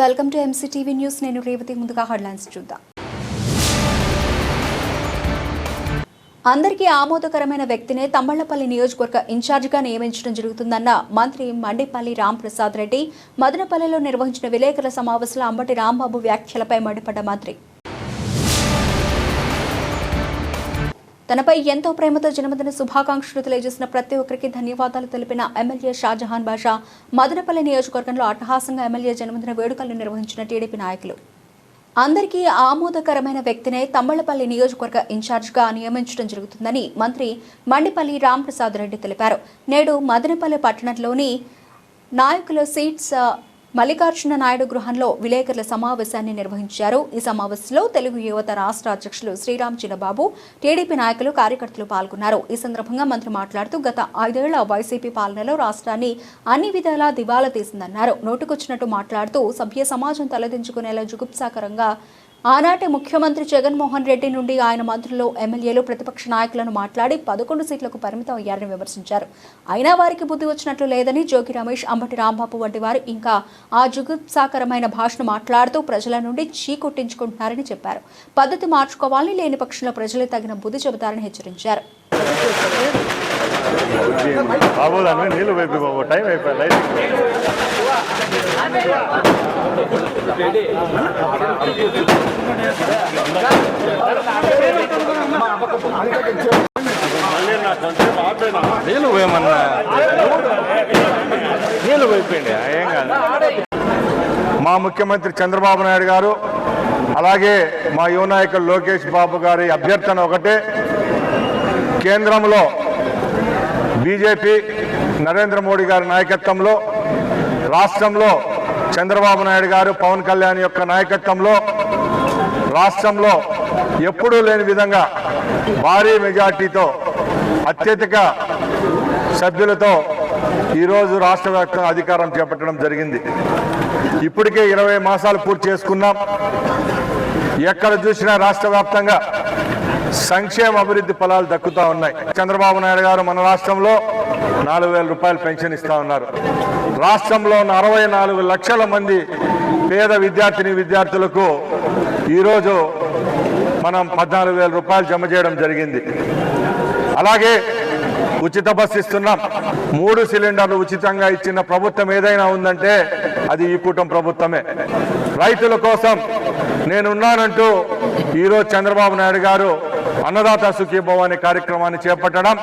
Welcome to MCTV news నేను రేవతి ముందుగా headlines చూద్దాం. అందరికీ ఆమోదకరమైన వ్యక్తినే తమ్మళ్ళపల్లి నియోజకవర్గ ఇన్ఛార్జిగా నియమించడం జరుగుతుందన్న మంత్రి మండిపల్లి రాంప్రసాద్ రెడ్డి మదనపల్లిలో నిర్వహించిన విలేకరుల సమావేశంలో అంబటి రాంబాబు వ్యాఖ్యలపై మండిపడ్డ మంత్రి. తనపై ఎంతో ప్రేమతో జన్మదిన శుభాకాంక్షలు తెలియజేసిన ప్రతి ఒక్కరికి ధన్యవాదాలు తెలిపిన ఎమ్మెల్యే షాజహాన్ బాషా మదనపల్లి నియోజకవర్గంలో అట్టహాసంగా ఎమ్మెల్యే జన్మదిన వేడుకలు నిర్వహించిన టీడీపీ నాయకులు. అందరికీ ఆమోదకరమైన వ్యక్తినే తమ్మళ్ళపల్లి నియోజకవర్గ ఇన్ఛార్జిగా నియమించడం జరుగుతుందని మంత్రి మండిపల్లి రాంప్రసాద్ రెడ్డి తెలిపారు. నేడు మదనపల్లి పట్టణంలోని నాయకుల సీట్స్ మల్లికార్జున నాయుడు గృహంలో విలేకరుల సమావేశాన్ని నిర్వహించారు. ఈ సమావేశంలో తెలుగు యువత రాష్ట్ర అధ్యక్షులు శ్రీరామ్ చిన్నబాబు టీడీపీ నాయకులు కార్యకర్తలు పాల్గొన్నారు. ఈ సందర్భంగా మంత్రి మాట్లాడుతూ గత ఐదేళ్ళ వైసీపీ పాలనలో రాష్ట్రాన్ని అన్ని విధాలా దివాలా తీసిందన్నారు. నోటుకొచ్చినట్టు మాట్లాడుతూ సభ్య సమాజం తలదించుకునేలా జుగుప్సాకరంగా ఆనాటి ముఖ్యమంత్రి జగన్మోహన్ రెడ్డి నుండి ఆయన మంత్రులు ఎమ్మెల్యేలు ప్రతిపక్ష నాయకులను మాట్లాడి పదకొండు సీట్లకు పరిమితం అయ్యారని విమర్శించారు. అయినా వారికి బుద్ధి వచ్చినట్లు లేదని జోగి రమేష్ అంబటి రాంబాబు వంటి వారు ఇంకా ఆ జుగుప్సాకరమైన భాషను మాట్లాడుతూ ప్రజల నుండి చీకొట్టించుకుంటున్నారని చెప్పారు. పద్ధతి మార్చుకోవాలని లేని పక్షంలో ప్రజలే తగిన బుద్ధి చెబుతారని హెచ్చరించారు. బాబు దాని మీద నీళ్ళు వైపు బాబు టైం అయిపోయింది నీళ్ళు పోయమన్నా? నీళ్ళు పోయిపోయింది ఏం కాదు. మా ముఖ్యమంత్రి చంద్రబాబు నాయుడు గారు అలాగే మా యువ నాయకులు లోకేష్ బాబు గారి అభ్యర్థన ఒకటే. కేంద్రంలో బీజేపీ నరేంద్ర మోడీ గారి నాయకత్వంలో రాష్ట్రంలో చంద్రబాబు నాయుడు గారు పవన్ కళ్యాణ్ యొక్క నాయకత్వంలో రాష్ట్రంలో ఎప్పుడూ లేని విధంగా భారీ మెజార్టీతో అత్యధిక సభ్యులతో ఈరోజు రాష్ట్ర వ్యాప్తంగా అధికారం చేపట్టడం జరిగింది. ఇప్పటికే ఇరవై మాసాలు పూర్తి చేసుకున్నాం. ఎక్కడ చూసినా రాష్ట్ర వ్యాప్తంగా సంక్షేమ అభివృద్ధి ఫలాలు దక్కుతా ఉన్నాయి. చంద్రబాబు నాయుడు గారు మన రాష్ట్రంలో నాలుగు వేల రూపాయలు పెన్షన్ ఇస్తా ఉన్నారు. రాష్ట్రంలో ఉన్న అరవై నాలుగు లక్షల మంది పేద విద్యార్థిని విద్యార్థులకు ఈరోజు మనం పద్నాలుగు వేల రూపాయలు జమ చేయడం జరిగింది. అలాగే ఉచిత బస్సు ఇస్తున్నాం. మూడు సిలిండర్లు ఉచితంగా ఇచ్చిన ప్రభుత్వం ఏదైనా ఉందంటే అది ఈ కూటమి ప్రభుత్వమే. రైతుల కోసం నేనున్నానంటూ ఈరోజు చంద్రబాబు నాయుడు గారు అన్నదాత సుఖీభవ అనే కార్యక్రమాన్ని చేపట్టడం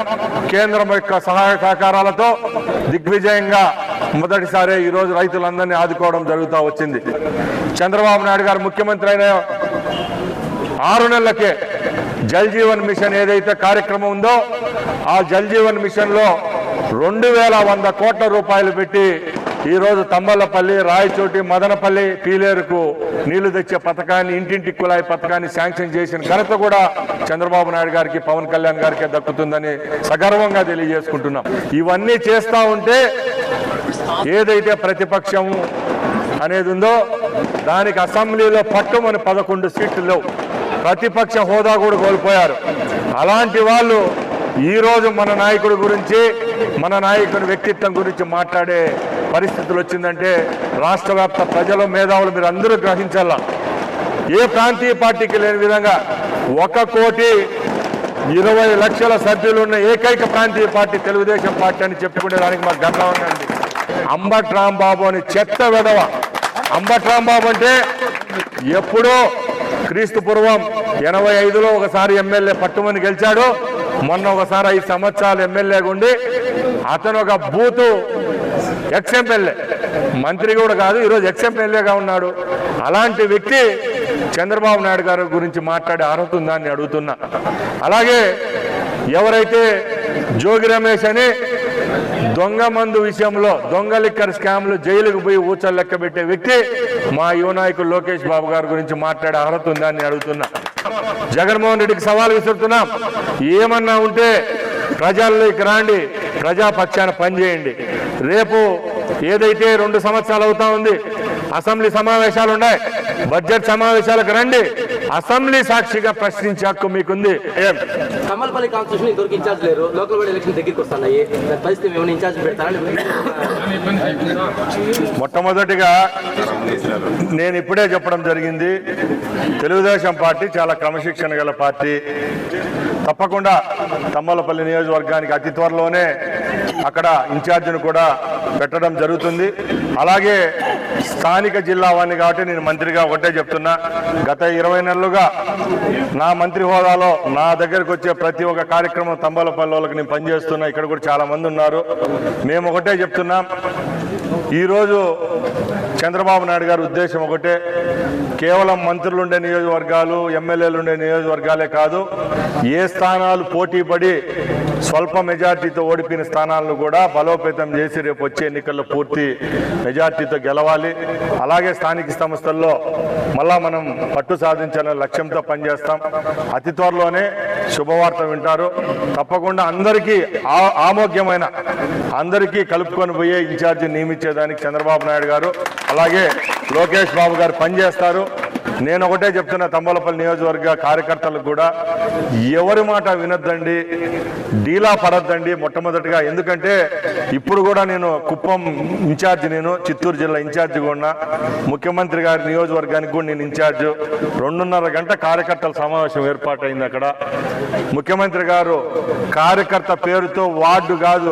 కేంద్రం యొక్క సహాయ సహకారాలతో దిగ్విజయంగా మొదటిసారి ఈరోజు రైతులందరినీ ఆదుకోవడం జరుగుతూ వచ్చింది. చంద్రబాబు నాయుడు గారు ముఖ్యమంత్రి అయిన ఆరు నెలలకే జల్ జీవన్ మిషన్ ఏదైతే కార్యక్రమం ఉందో ఆ జల్ జీవన్ మిషన్లో రెండు వేల వంద కోట్ల రూపాయలు పెట్టి ఈరోజు తంబలపల్లి తమ్మలపల్లి రాయచోటి మదనపల్లి పీలేరుకు నీళ్ళు తెచ్చే పథకాన్ని ఇంటింటి కుళాయి పథకాన్ని శాంక్షన్ చేసిన ఘనత కూడా చంద్రబాబు నాయుడు గారికి పవన్ కళ్యాణ్ గారికి దక్కుతుందని సగర్వంగా తెలియజేసుకుంటున్నాం. ఇవన్నీ చేస్తూ ఉంటే ఏదైతే ప్రతిపక్షము అనేది ఉందో దానికి అసెంబ్లీలో పట్టుమని పదకొండు సీట్లు ప్రతిపక్ష హోదా కూడా కోల్పోయారు. అలాంటి వాళ్ళు ఈరోజు మన నాయకుడి గురించి మన నాయకుడి వ్యక్తిత్వం గురించి మాట్లాడే పరిస్థితులు వచ్చిందంటే రాష్ట్ర వ్యాప్త ప్రజలు మేధావులు మీరు అందరూ గ్రహించాల? ఏ ప్రాంతీయ పార్టీకి లేని విధంగా ఒక కోటి ఇరవై లక్షల సభ్యులు ఉన్న ఏకైక ప్రాంతీయ పార్టీ తెలుగుదేశం పార్టీ అని చెప్పుకునే దానికి మాకు గర్వం ఉందండి. అంబట్ రాంబాబు అని చెత్త విధవ అంబట్ రాంబాబు అంటే ఎప్పుడో క్రీస్తు పూర్వం ఎనభై ఐదులో ఒకసారి ఎమ్మెల్యే పట్టుమని గెలిచాడు. మొన్న ఒకసారి ఐదు సంవత్సరాలు ఎమ్మెల్యేగా ఉండి అతను ఒక బూతు ఎక్స్ఎంఎల్ఏ. మంత్రి కూడా కాదు ఈరోజు ఎక్స్ఎంఎల్ఏగా ఉన్నాడు. అలాంటి వ్యక్తి చంద్రబాబు నాయుడు గారి గురించి మాట్లాడే అర్హత ఉందని అడుగుతున్నా. అలాగే ఎవరైతే జోగి రమేష్ అని దొంగ మందు విషయంలో దొంగ లిక్కర్ స్కామ్లు జైలుకు పోయి ఊచలు లెక్క పెట్టే వ్యక్తి మా యువ నాయకుడు లోకేష్ బాబు గారి గురించి మాట్లాడే అర్హత ఉందా అని అడుగుతున్నా. జగన్మోహన్ రెడ్డికి సవాల్ విసురుతున్నాం. ఏమన్నా ఉంటే ప్రజల్లోకి రాండి ప్రజాపక్షాన పనిచేయండి. రేపు ఏదైతే రెండు సంవత్సరాలు అవుతా ఉంది అసెంబ్లీ సమావేశాలు ఉన్నాయి బడ్జెట్ సమావేశాలకు రండి. అసెంబ్లీ సాక్షిగా ప్రశ్నించే హక్కు మీకుంది. ఏం? కమల్పల్లి కాన్స్టిట్యూషన్ ఇంతవరకు ఇన్ఛార్జ్ లేరు. లోకల్ బాడీ ఎలక్షన్ దగ్గరికి వస్తున్నాయి. దాని పరిస్థితి ఏమైనా ఇన్ఛార్జ్ పెడతారా? మొట్టమొదటిగా నేను ఇప్పుడే చెప్పడం జరిగింది తెలుగుదేశం పార్టీ చాలా క్రమశిక్షణ గల పార్టీ. తప్పకుండా తమ్మలపల్లి నియోజకవర్గానికి అతి త్వరలోనే అక్కడ ఇన్ఛార్జిని కూడా పెట్టడం జరుగుతుంది. అలాగే స్థానిక జిల్లా వాడిని కాబట్టి నేను మంత్రిగా ఒకటే చెప్తున్నా. గత ఇరవై నెలలుగా నా మంత్రి హోదాలో నా దగ్గరకు వచ్చే ప్రతి ఒక్క కార్యక్రమం తంబాలపల్లి వాళ్ళకి నేను పనిచేస్తున్నా. ఇక్కడ కూడా చాలామంది ఉన్నారు. మేము ఒకటే చెప్తున్నాం. ఈరోజు చంద్రబాబు నాయుడు గారి ఉద్దేశం ఒకటే కేవలం మంత్రులు ఉండే నియోజకవర్గాలు ఎమ్మెల్యేలు ఉండే నియోజకవర్గాలే కాదు ఏ స్థానాలు పోటీ పడి స్వల్ప మెజార్టీతో ఓడిపోయిన స్థానాలను కూడా బలోపేతం చేసి రేపు వచ్చే ఎన్నికల్లో పూర్తి మెజార్టీతో గెలవాలి. అలాగే స్థానిక సంస్థల్లో మళ్ళా మనం పట్టు సాధించాలనే లక్ష్యంతో పనిచేస్తాం. అతి త్వరలోనే శుభవార్త వింటారు. తప్పకుండా అందరికీ ఆ- ఆమోగ్యమైన అందరికీ కలుపుకొని పోయే ఇన్ఛార్జి నియమించేదానికి చంద్రబాబు నాయుడు గారు అలాగే లోకేష్ బాబు గారు పనిచేస్తారు. నేను ఒకటే చెప్తున్నా తంబలపల్లి నియోజకవర్గ కార్యకర్తలకు కూడా ఎవరి మాట వినొద్దండి డీలా పడద్దండి మొట్టమొదటిగా. ఎందుకంటే ఇప్పుడు కూడా నేను కుప్పం ఇన్ఛార్జ్ నేను చిత్తూరు జిల్లా ఇన్ఛార్జ్ కూడా ముఖ్యమంత్రి గారి నియోజకవర్గానికి కూడా నేను ఇన్ఛార్జ్. రెండున్నర గంట కార్యకర్తల సమావేశం ఏర్పాటైంది అక్కడ. ముఖ్యమంత్రి గారు కార్యకర్త పేరుతో వార్డు కాదు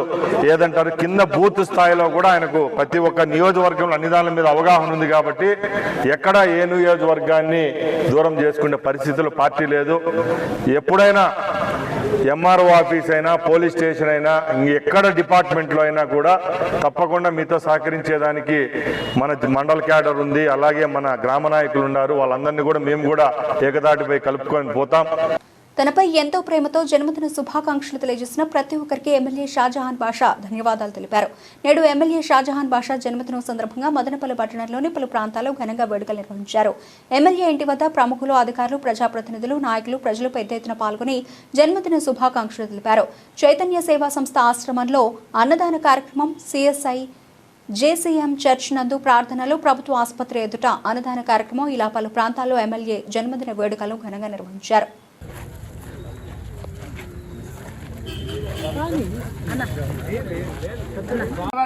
ఏదంటారు కింద బూత్ స్థాయిలో కూడా ఆయనకు ప్రతి ఒక్క నియోజకవర్గంలో అన్ని దానిల మీద అవగాహన ఉంది కాబట్టి ఎక్కడ ఏ వర్గాన్ని దూరం చేసుకునే పరిస్థితులు పార్టీ లేదు. ఎప్పుడైనా ఎంఆర్ఓ ఆఫీస్ అయినా పోలీస్ స్టేషన్ అయినా ఎక్కడ డిపార్ట్మెంట్లో అయినా కూడా తప్పకుండా మీతో సహకరించేదానికి మన మండల క్యాడర్ ఉంది. అలాగే మన గ్రామ నాయకులు ఉన్నారు. వాళ్ళందరినీ కూడా మేము కూడా ఏకదాటిపై కలుపుకొని పోతాం. తనపై ఎంతో ప్రేమతో జన్మదిన శుభాకాంక్షలు తెలియజేసిన ప్రతి ఒక్కరికి ఎమ్మెల్యే షాజహాన్ బాషా ధన్యవాదాలు తెలిపారు. నేడు ఎమ్మెల్యే షాజహాన్ బాషా జన్మదినం సందర్భంగా మదనపల్లి పట్టణంలోని పలు ప్రాంతాల్లో ఘనంగా వేడుకలు నిర్వహించారు. ఎమ్మెల్యే ఇంటి వద్ద ప్రముఖులు అధికారులు ప్రజాప్రతినిధులు నాయకులు ప్రజలు పెద్ద ఎత్తున పాల్గొని జన్మదిన శుభాకాంక్షలు తెలిపారు. చైతన్య సేవా సంస్థ ఆశ్రమంలో అన్నదాన కార్యక్రమం సిఎస్ఐ జేసీఎం చర్చ్ నందు ప్రార్థనలు ప్రభుత్వ ఆసుపత్రి ఎదుట అన్నదాన కార్యక్రమం ఇలా పలు ప్రాంతాల్లో ఎమ్మెల్యే జన్మదిన వేడుకలు ఘనంగా నిర్వహించారు.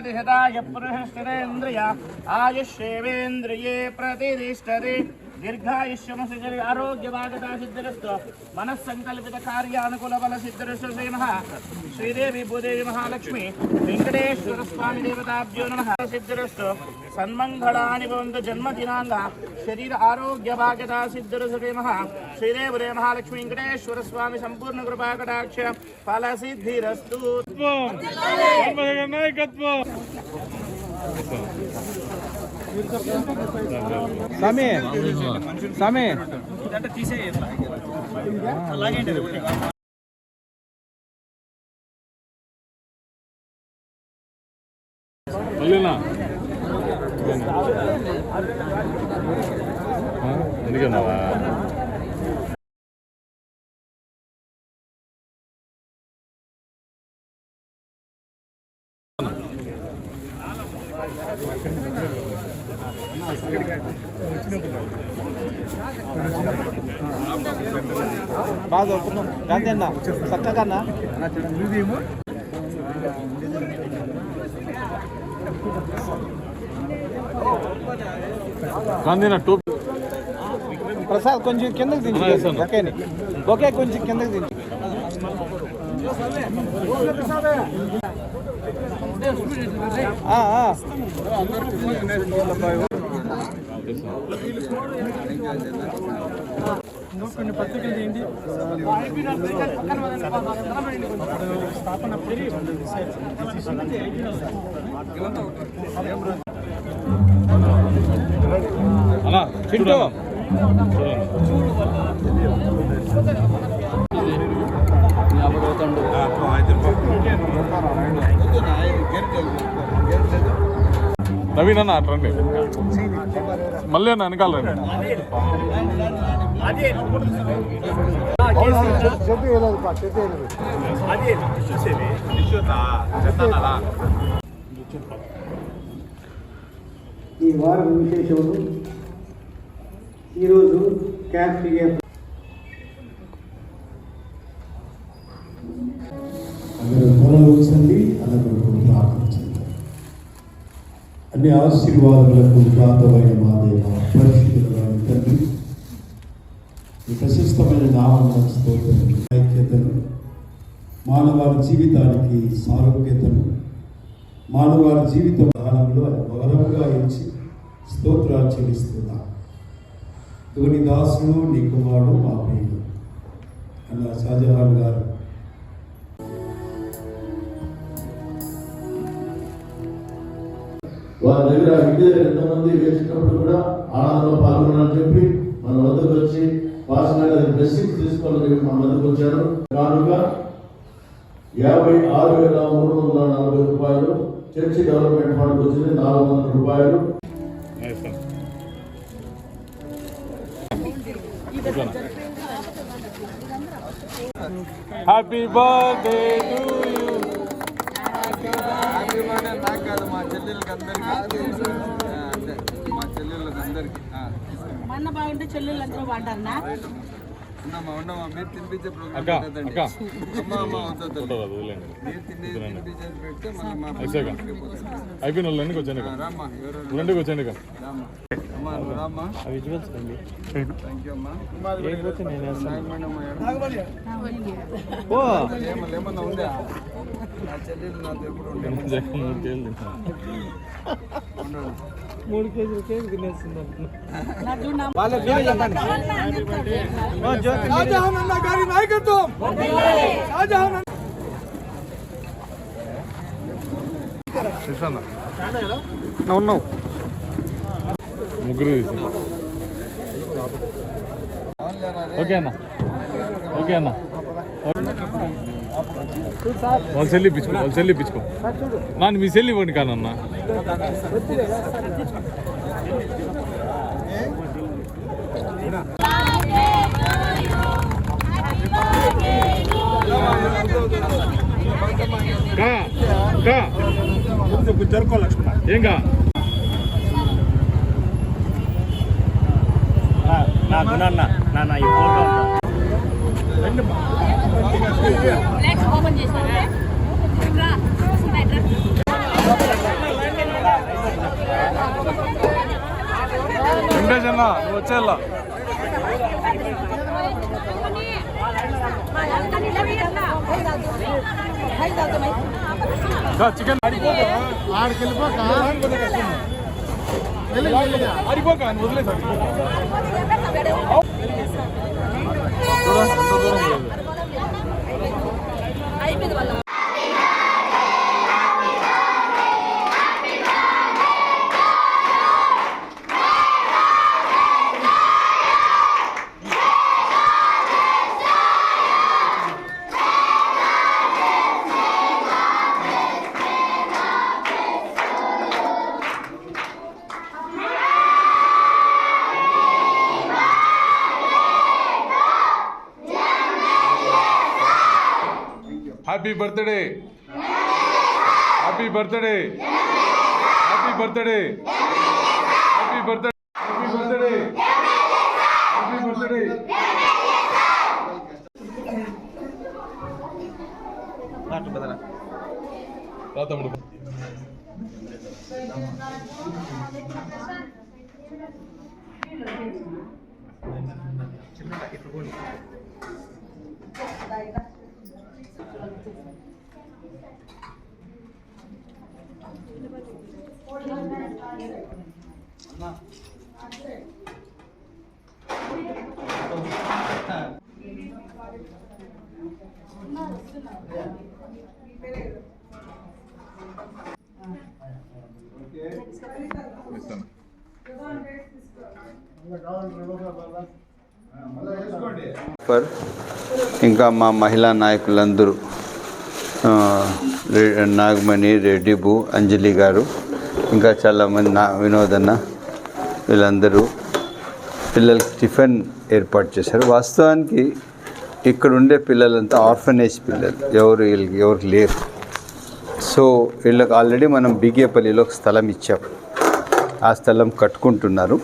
హృదయ పురుషేంద్రియ ఆయుష్యేవేంద్రియే ప్రతిష్టరి దీర్ఘాయుష్యమసి ఆరోగ్యవాగతా సిద్ధిరస్తు మనస్సంకల్పిత కార్యానుకూల బల సిద్ధిరస్తు శ్రీ మహా శ్రీదేవి భూదేవి మహాలక్ష్మి. వెంకటేశ్వర స్వామి దేవతాభ్యో నమ. సిద్ధిరస్తు సన్మంగళాని భవంతు జన్మదినాంగ. శరీర ఆరోగ్య భాగ్యత సిద్ధిరసు శ్రీ మహా శ్రీదేవురే మహాలక్ష్మి వెంకటేశ్వర స్వామి సంపూర్ణ కృపా కటాక్ష ఫల సిద్ధిరస్తు నాయకత్వం స్వామి స్వామి మళ్ళీనా అందుకన్నావా బాగా అన్న చక్కగా ప్రసాద్ కొంచెం కిందకి దించు. ఓకేని ఓకే కొంచెం కిందకి దించు. ఆ, ఆ. అలా చింటూ నవీన్ అన్న అటు రండి మళ్ళీ అన్న వెనకాల ఈ వారం విశేషములు. ఈరోజు క్యాంప్ ఆశీర్వాదములకు ప్రాంతమైన మా దేవ పరిశుద్ధమైన తండ్రి. ఈ ప్రశస్తమైన నామం స్తోత్రం ఐక్యతను మానవాళి జీవితానికి సారూప్యతను మానవాళి జీవిత విధానంలో బలముగా ఇచ్చి స్తోత్రాలు చెల్లిస్తున్నా. ధోని దాసుడు నీ కుమారుడు మా ప్రియుడు అన్న షాజహాన్ గారు వారి దగ్గర విద్య ఎంతమంది వేసినప్పుడు కూడా ఆనందంలో పాల్గొనాలని చెప్పి మన వద్దకు వచ్చి పాస్టర్ గారి బ్లెస్సింగ్స్ తీసుకోవాలని చెప్పి మన వద్దకు వచ్చారు. కానుక యాభై ఆరు వేల మూడు వందల నలభై రూపాయలు చర్చి డెవలప్మెంట్ ఫండ్ వచ్చింది. నాలుగు వందల రూపాయలు. హ్యాపీ బర్త్డే టు యూ మొన్న బాగుంటే చెల్లెళ్ళు అందరూ బాగుంటారనా అక్క అక్క. ఫోటో రాదు వదిలేండి అయిపోయాక. అయిపోయిన వాళ్ళు ఎందుకు వచ్చాను రెండుకి వచ్చాను ఇక మూడు కేజీలు తిన్నాను మూడు కేజీలు కేక్ తినేస్తుంది ఉన్నావు ముగ్గురు ఓకే అన్న ఓకే అన్న వాళ్ళ సెల్లి ఇప్పించుకో వాళ్ళ సెల్లి ఇప్పించుకో. నాన్న మీ సెల్లి ఇవ్వండి కానన్నా కా కా. ఏం కా? నెక్స్ట్ ఓపెన్ చేసినారా రా వెంకటేష్ అన్న నువ్వు వచ్చేలా చికెన్ ఆడిపోక వదిలేదు దూరం అయిపోయింది వాళ్ళ happy birthday happy birthday happy birthday happy birthday happy birthday happy birthday రా తమ్ముడు ఇస్తాను పర్ ఇంకా మా మహిళా నాయకులందరూ నాగమణి రెడ్డిబు అంజలి గారు ఇంకా చాలామంది నా వినోదన్న వీళ్ళందరూ పిల్లలకి టిఫిన్ ఏర్పాటు చేశారు. వాస్తవానికి ఇక్కడ ఉండే పిల్లలంతా ఆర్ఫనేజ్ పిల్లలు. ఎవరు వీళ్ళకి ఎవరు లేరు. సో వీళ్ళకి ఆల్రెడీ మనం బిగేపల్లిలో ఒక స్థలం ఇచ్చాం. ఆ స్థలం కట్టుకుంటున్నారు.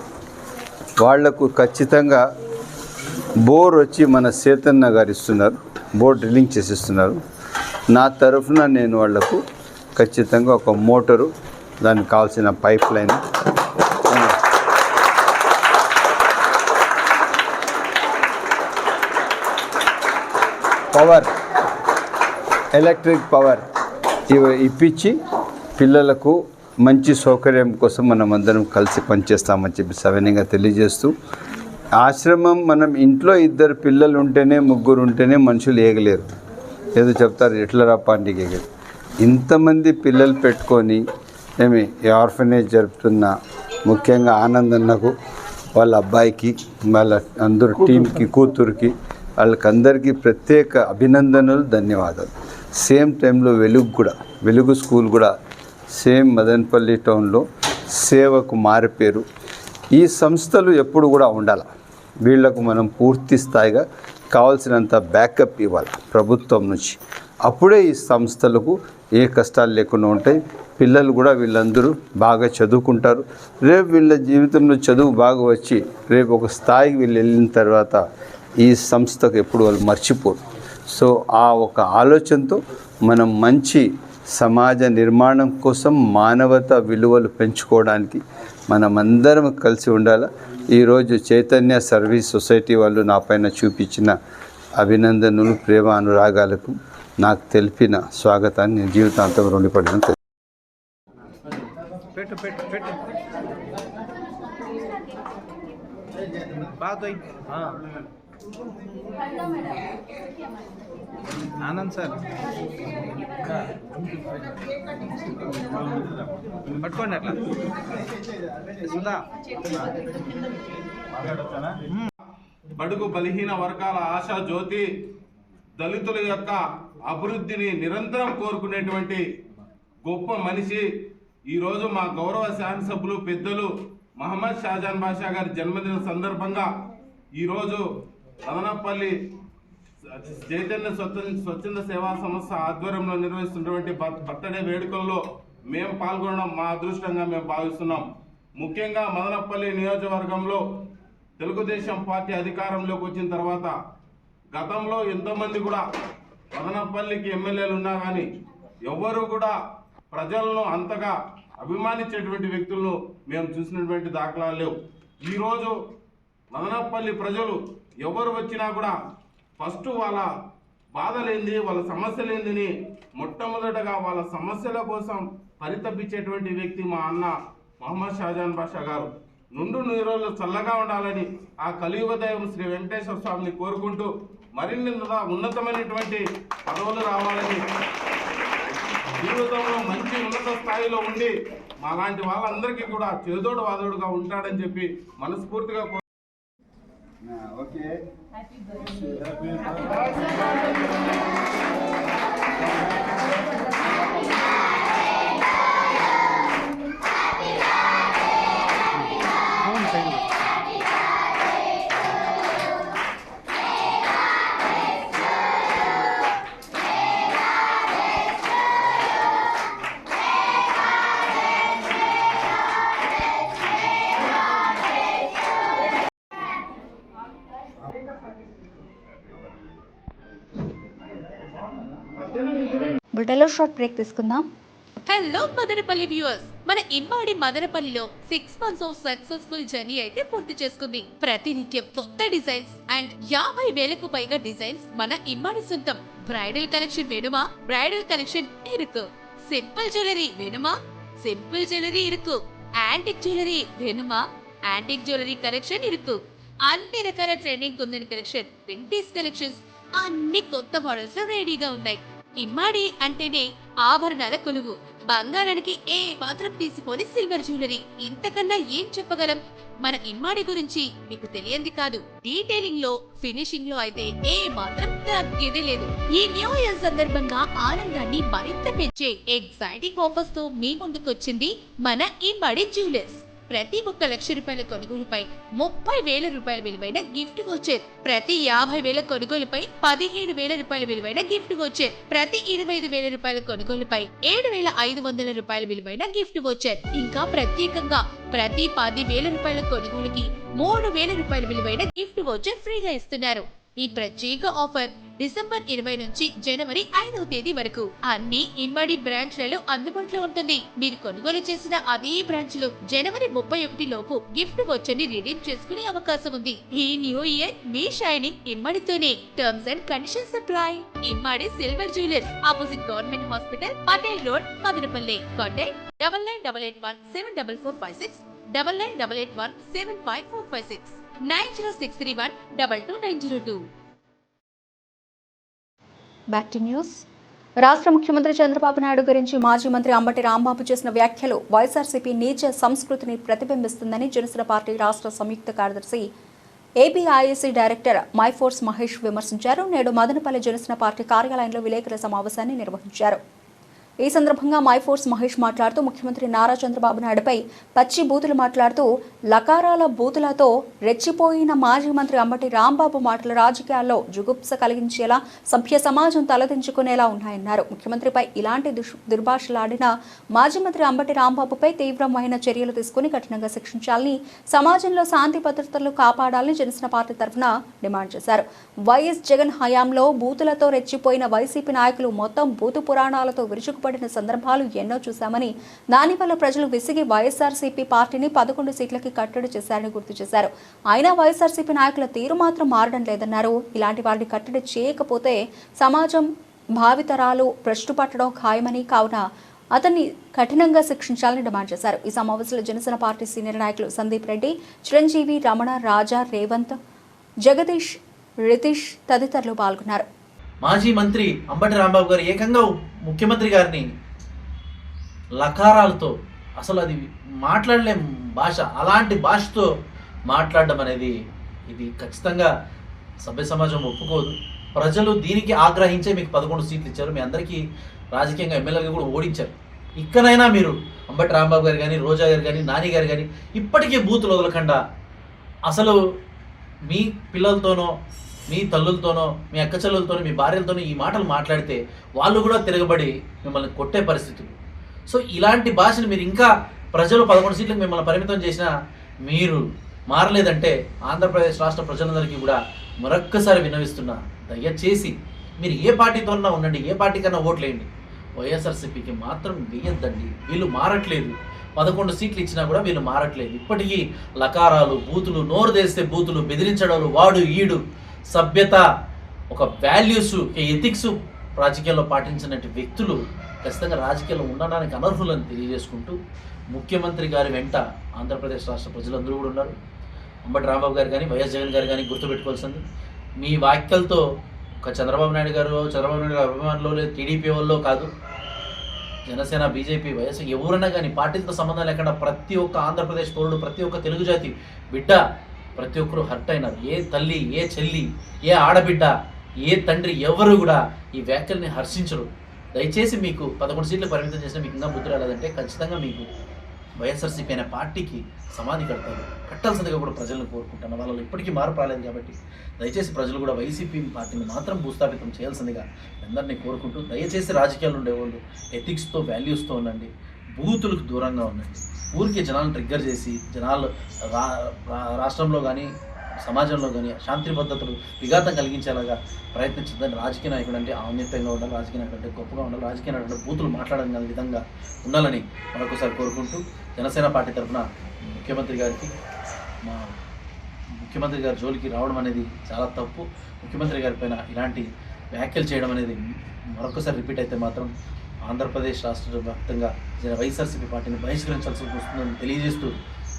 వాళ్ళకు ఖచ్చితంగా బోర్ వచ్చి మన సేతన్న గారు ఇస్తున్నారు. బోర్ డ్రిల్లింగ్ చేసిస్తున్నారు. నా తరఫున నేను వాళ్ళకు ఖచ్చితంగా ఒక మోటరు దానికి కావాల్సిన pipe line. Power electric power ఇవి ఇప్పించి పిల్లలకు మంచి సౌకర్యం కోసం మనం అందరం కలిసి పనిచేస్తామని చెప్పి సవినయంగా తెలియజేస్తూ ఆశ్రమం మనం ఇంట్లో ఇద్దరు పిల్లలు ఉంటేనే ముగ్గురు ఉంటేనే మనుషులు ఏగలేరు. ఏదో చెప్తారు ఎట్లా రా పాండికి ఇంతమంది పిల్లలు పెట్టుకొని ఏమి ఆర్ఫనేజ్ జరుపుతున్న ముఖ్యంగా ఆనందన్నకు వాళ్ళ అబ్బాయికి వాళ్ళ అందరు టీంకి కూతురికి వాళ్ళకందరికీ ప్రత్యేక అభినందనలు ధన్యవాదాలు. సేమ్ టైంలో వెలుగు కూడా వెలుగు స్కూల్ కూడా సేమ్ మదనపల్లి టౌన్లో సేవకు మారిపేరు ఈ సంస్థలు ఎప్పుడు కూడా ఉండాలి. వీళ్ళకు మనం పూర్తి స్థాయిగా కావాల్సినంత బ్యాకప్ ఇవ్వాలి ప్రభుత్వం నుంచి. అప్పుడే ఈ సంస్థలకు ఏ కష్టాలు లేకుండా ఉంటాయి. పిల్లలు కూడా వీళ్ళందరూ బాగా చదువుకుంటారు. రేపు వీళ్ళ జీవితంలో చదువు బాగా వచ్చి రేపు ఒక స్థాయికి వీళ్ళు వెళ్ళిన తర్వాత ఈ సంస్థకు ఎప్పుడు వాళ్ళు మర్చిపోరు. సో ఆ ఒక ఆలోచనతో మనం మంచి సమాజ నిర్మాణం కోసం మానవత విలువలు పెంచుకోవడానికి మనమందరం కలిసి ఉండాలి? ఈరోజు చైతన్య సర్వీస్ సొసైటీ వాళ్ళు నా పైన చూపించిన అభినందనలు ప్రేమ అనురాగాలకు నాకు తెలిపిన స్వాగతాన్ని నేను జీవితాంతం రుణపడిన బాగా ఆనంద్ సార్. పట్టుకోండి అట్లా. సుధా. బడుగు బలహీన వర్గాల ఆశా జ్యోతి దళితుల యొక్క అభివృద్ధిని నిరంతరం కోరుకునేటువంటి గొప్ప మనిషి ఈరోజు మా గౌరవ శాసనసభ్యులు పెద్దలు మహమ్మద్ షాజాన్ బాషా గారి జన్మదిన సందర్భంగా ఈరోజు మదనపల్లి చైతన్య స్వచ్ఛంద స్వచ్ఛంద సేవా సంస్థ ఆధ్వర్యంలో నిర్వహిస్తున్నటువంటి బర్త్డే వేడుకల్లో మేము పాల్గొనడం మా అదృష్టంగా మేము భావిస్తున్నాం. ముఖ్యంగా మదనపల్లి నియోజకవర్గంలో తెలుగుదేశం పార్టీ అధికారంలోకి వచ్చిన తర్వాత గతంలో ఎంతోమంది కూడా మదనపల్లికి ఎమ్మెల్యేలు ఉన్నా కానీ ఎవ్వరూ కూడా ప్రజలను అంతగా అభిమానించేటువంటి వ్యక్తులను మేము చూసినటువంటి దాఖలాలు లేవు. ఈరోజు మదనపల్లి ప్రజలు ఎవరు వచ్చినా కూడా ఫస్ట్ వాళ్ళ బాధలేంది వాళ్ళ సమస్యలేందని మొట్టమొదటగా వాళ్ళ సమస్యల కోసం పరితపించేటువంటి వ్యక్తి మా అన్న మహమ్మద్ షాజాన్ బాషా గారు. నుండు నూరు రోజులు చల్లగా ఉండాలని ఆ కలియుగ దైవం శ్రీ వెంకటేశ్వర స్వామిని కోరుకుంటూ మరిన్ని ఉన్నతమైనటువంటి పదవులు రావాలని జీవితంలో మంచి ఉన్నత స్థాయిలో ఉండి మాలాంటి వాళ్ళందరికీ కూడా చేదోడు వాదోడుగా ఉంటాడని చెప్పి మనస్ఫూర్తిగా Now, okay. Happy birthday. Happy birthday. Happy birthday. Hello short break తీసుకుందాం. హలో మదనపల్లి వ్యూవర్స్ మన ఇమ్మాడి మదనపల్లిలో six months of successful journey అయితే పూర్తి చేసుకుంది. ప్రతినిత్యం కొత్త డిజైన్స్ అండ్ యాభై వేలకు పైగా డిజైన్స్ మన ఇమ్మాడి సొంతం. బ్రైడల్ కలెక్షన్ వేణుమా? బ్రైడల్ కలెక్షన్ ఇరుకు. సింపుల్ జ్యువెలరీ వేణుమా? సింపుల్ జ్యువెలరీ ఇరుకు. యాంటిక్ జ్యువెలరీ వేణుమా? యాంటిక్ జ్యువెలరీ కలెక్షన్ ఇరుకు. అన్ని రకాల ట్రెండింగ్ ఉందని కలెక్షన్ వింటీస్ కలెక్షన్స్ అన్ని కొత్త మోడల్స్ రెడీగా ఉన్నాయి. ఇమ్మాడి అంటేనే ఆభరణాల కొలువు. బంగారానికి ఏ మాత్రం తీసిపోని సిల్వర్ జ్యువెలరీ ఇంతకన్నా ఏం చెప్పగలం? మన ఇమ్మాడి గురించి మీకు తెలియంది కాదు. డీటెయిలింగ్లో ఫినిషింగ్లో అయితే ఏ మాత్రం తగ్గేది లేదు. ఈ న్యూ ఇయర్ సందర్భంగా ఆనందాన్ని మరింత పెంచే ఎగ్జైటింగ్ ఆఫర్స్తో మీ ముందుకు వచ్చింది మన ఇమ్మాడి జ్యువెలర్స్ ప్రతి ఒక్క లక్ష రూపాయల కొనుగోలుపై ముప్పై వేల రూపాయల విలువైన గిఫ్ట్ వచ్చేది ప్రతి యాభై వేల కొనుగోలుపై పదిహేడు వేల రూపాయల విలువైన గిఫ్ట్ వచ్చేది ప్రతి ఇరవై ఐదు వేల రూపాయల కొనుగోలుపై ఏడు వేల ఐదు వందల రూపాయల విలువైన గిఫ్ట్ వచ్చేది ఇంకా ప్రత్యేకంగా ప్రతి పది వేల రూపాయల కొనుగోలుకి మూడు వేల రూపాయల విలువైన గిఫ్ట్ వచ్చే ఫ్రీగా ఇస్తున్నారు. ఈ ప్రత్యేక ఆఫర్ డిసెంబర్ ఇరవై నుంచి జనవరి ఐదవ తేదీ వరకు. అన్ని ఇమ్మడి బ్రాంచ్లలో అందుబాటులో ఉంటుంది. మీరు కొనుగోలు చేసిన అదే బ్రాంచ్లో జనవరి ముప్పై ఒకటి లోపు గిఫ్ట్ వచ్చని రిడీమ్ చేసుకునే అవకాశం ఉంది. ఈ న్యూ ఇయర్ మీ shining ఇమ్మడితోనే terms and conditions apply. Immadi silver jewellers opposite government hospital Patel road Madanapalli. Contact double nine double eight one seven double four five six double nine double eight one seven five four five six. Nine zero six three one double two nine zero two. Back to news రాష్ట్ర ముఖ్యమంత్రి చంద్రబాబు నాయుడు గురించి మాజీ మంత్రి అంబటి రాంబాబు చేసిన వ్యాఖ్యలు వైఎస్ఆర్సీపీ నీచ సంస్కృతిని ప్రతిబింబిస్తుందని Janasena party రాష్ట్ర సంయుక్త కార్యదర్శి ఏపీఐఎస్సీ డైరెక్టర్ మైఫోర్స్ మహేష్ విమర్శించారు. నేడు మదనపల్లి జనసేన పార్టీ కార్యాలయంలో విలేకరుల సమావేశాన్ని నిర్వహించారు. ఈ సందర్భంగా మైఫోర్స్ మహేష్ మాట్లాడుతూ ముఖ్యమంత్రి నారా చంద్రబాబు నాయుడుపై పచ్చి బూతులు మాట్లాడుతూ లకారాల బూతులతో రెచ్చిపోయిన మాజీ మంత్రి అంబటి రాంబాబు మాటలు రాజకీయాల్లో జుగుప్స కలిగించేలా సభ్య సమాజం తలదించుకునేలా ఉన్నాయన్నారు. ముఖ్యమంత్రిపై ఇలాంటి దుష్ దుర్భాషలాడిన మాజీ మంత్రి అంబటి రాంబాబుపై తీవ్రమైన చర్యలు తీసుకుని కఠినంగా శిక్షించాలని సమాజంలో శాంతి భద్రతలు కాపాడాలని జనసేన పార్టీ తరఫున డిమాండ్ చేశారు. వైఎస్ జగన్ హయాంలో బూతులతో రెచ్చిపోయిన వైసీపీ నాయకులు మొత్తం బూతు పురాణాలతో పడిన సందర్భాలు ఎన్నో చూశామని దానివల్ల ప్రజలు విసిగి వైఎస్ఆర్సీపీ పార్టీని పదకొండు సీట్లకి కట్టడి చేశారని గుర్తు చేశారు. అయినా వైఎస్ఆర్సీపీ నాయకుల తీరు మాత్రం మారడం లేదన్నారు. ఇలాంటి వారిని కట్టడి చేయకపోతే సమాజం భావితరాలు భ్రష్టు పట్టడం ఖాయమని కావున అతన్ని కఠినంగా శిక్షించాలని డిమాండ్ చేశారు. ఈ సమావేశంలో జనసేన పార్టీ సీనియర్ నాయకులు సందీప్ రెడ్డి చిరంజీవి రమణ రాజా రేవంత్ జగదీష్ రితీష్ తదితరులు పాల్గొన్నారు. మాజీ మంత్రి అంబటి రాంబాబు గారు ఏకంగా ముఖ్యమంత్రి గారిని లకారాలతో అసలు అది మాట్లాడలేం భాష అలాంటి భాషతో మాట్లాడడం అనేది ఇది ఖచ్చితంగా సభ్య సమాజం ఒప్పుకోదు. ప్రజలు దీనికి ఆగ్రహించే మీకు పదకొండు సీట్లు ఇచ్చారు. మీ అందరికీ రాజకీయంగా ఎమ్మెల్యేగా కూడా ఓడించారు. ఇక్కడైనా మీరు అంబటి రాంబాబు గారు కానీ రోజా గారు కానీ నాని గారు కానీ ఇప్పటికీ బూతులు వదలకుండా అసలు మీ పిల్లలతోనో మీ తల్లులతోనో మీ అక్క చెల్లెలతోనో మీ భార్యలతోనో ఈ మాటలు మాట్లాడితే వాళ్ళు కూడా తిరగబడి మిమ్మల్ని కొట్టే పరిస్థితులు. సో ఇలాంటి భాషను మీరు ఇంకా ప్రజలు పదకొండు సీట్లకు మిమ్మల్ని పరిమితం చేసినా మీరు మారలేదంటే ఆంధ్రప్రదేశ్ రాష్ట్ర ప్రజలందరికీ కూడా మరొక్కసారి విన్నవిస్తున్నా దయచేసి మీరు ఏ పార్టీతోన్నా ఉండండి ఏ పార్టీకన్నా ఓట్లేయండి. వైఎస్ఆర్సీపీకి మాత్రం వేయద్దండి. వీళ్ళు మారట్లేదు. పదకొండు సీట్లు ఇచ్చినా కూడా వీళ్ళు మారట్లేదు. ఇప్పటికీ లకారాలు బూతులు నోరు తెస్తే బూతులు బెదిరించడాలు వాడు ఈడు సభ్యత ఒక వాల్యూస్ ఎథిక్స్ రాజకీయాల్లో పాటించినట్టు వ్యక్తులు ఖచ్చితంగా రాజకీయాల్లో ఉండడానికి అనర్హులని తెలియజేసుకుంటూ ముఖ్యమంత్రి గారి వెంట ఆంధ్రప్రదేశ్ రాష్ట్ర ప్రజలందరూ కూడా ఉన్నారు. అంబటి రాంబాబు గారు కానీ వైఎస్ జగన్ గారు కానీ గుర్తుపెట్టుకోవాల్సింది మీ వ్యాఖ్యలతో ఒక చంద్రబాబు నాయుడు గారు చంద్రబాబు నాయుడు గారు అభిమానులు లేదు టీడీపీ వాళ్ళు కాదు జనసేన బీజేపీ వైఎస్ ఎవరైనా కానీ పార్టీలతో సంబంధం లేకుండా ప్రతి ఒక్క ఆంధ్రప్రదేశ్ పౌరుడు ప్రతి ఒక్క తెలుగు జాతి బిడ్డ ప్రతి ఒక్కరు హర్ట్ అయినారు. ఏ తల్లి ఏ చెల్లి ఏ ఆడబిడ్డ ఏ తండ్రి ఎవరు కూడా ఈ వ్యాఖ్యల్ని హర్షించరు. దయచేసి మీకు పదకొండు సీట్లు పరిమితం చేసిన మీకు ఇంకా బుద్ధి రాలేదంటే ఖచ్చితంగా మీకు వైఎస్ఆర్సీపీ అనే పార్టీకి సమాధి కడతారు. కట్టాల్సిందిగా కూడా ప్రజలను కోరుకుంటాను వాళ్ళలో ఇప్పటికీ మార్పు రాలేదు కాబట్టి దయచేసి ప్రజలు కూడా వైసీపీ పార్టీని మాత్రం భూస్థాపితం చేయాల్సిందిగా అందరినీ కోరుకుంటూ దయచేసి రాజకీయాలు ఉండేవాళ్ళు ఎథిక్స్తో వాల్యూస్తో ఉండండి. బూతులకు దూరంగా ఉండండి ఊరికే జనాలను ట్రిగ్గర్ చేసి జనాలు రా రా- రాష్ట్రంలో కానీ సమాజంలో కానీ శాంతి భద్రతలు విఘాతం కలిగించేలాగా ప్రయత్నించదని రాజకీయ నాయకుడు అంటే ఆన్యతంగా ఉండాలి రాజకీయ నాయకుడు అంటే గొప్పగా ఉండాలి రాజకీయ నాయకుడు బూతులు మాట్లాడగల విధంగా ఉండాలని మరొకసారి కోరుకుంటూ జనసేన పార్టీ తరఫున ముఖ్యమంత్రి గారికి మా ముఖ్యమంత్రి గారి జోలికి రావడం అనేది చాలా తప్పు. ముఖ్యమంత్రి గారి పైన ఇలాంటి వ్యాఖ్యలు చేయడం అనేది మరొకసారి రిపీట్ అయితే మాత్రం ఆంధ్రప్రదేశ్ రాష్ట్ర వ్యాప్తంగా జన వైఎస్ఆర్సీపీ పార్టీని బహిష్కరించాల్సి వస్తుందని తెలియజేస్తూ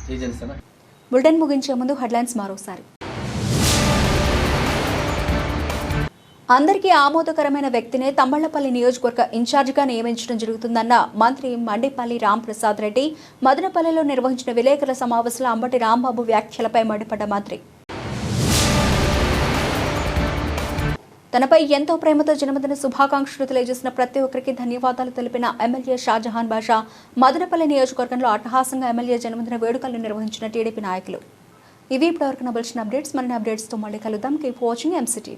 జై జనసేన. బులెటిన్ ముగించే ముందు హెడ్లైన్స్ మరోసారి. అందరికీ ఆమోదకరమైన వ్యక్తినే తమ్మళ్ళపల్లి నియోజకవర్గ ఇన్ఛార్జిగా నియమించడం జరుగుతుందన్న మంత్రి మండిపల్లి రాంప్రసాద్ రెడ్డి మదనపల్లిలో నిర్వహించిన విలేకరుల సమావేశంలో అంబటి రాంబాబు వ్యాఖ్యలపై మండిపడ్డ మంత్రి. తనపై ఎంతో ప్రేమతో జన్మదిన శుభాకాంక్షలు తెలియజేసిన ప్రతి ఒక్కరికి ధన్యవాదాలు తెలిపిన ఎమ్మెల్యే షాజహాన్ బాషా మదనపల్లి నియోజకవర్గంలో అట్టహాసంగా ఎమ్మెల్యే జన్మదిన వేడుకలు నిర్వహించిన టీడీపీ నాయకులు. ఇవి ఇప్పటివరకు నబల్చిన అప్డేట్స్. మరిన్ని అప్డేట్స్తో మళ్ళీ కలుద్దాం. Keep watching MCT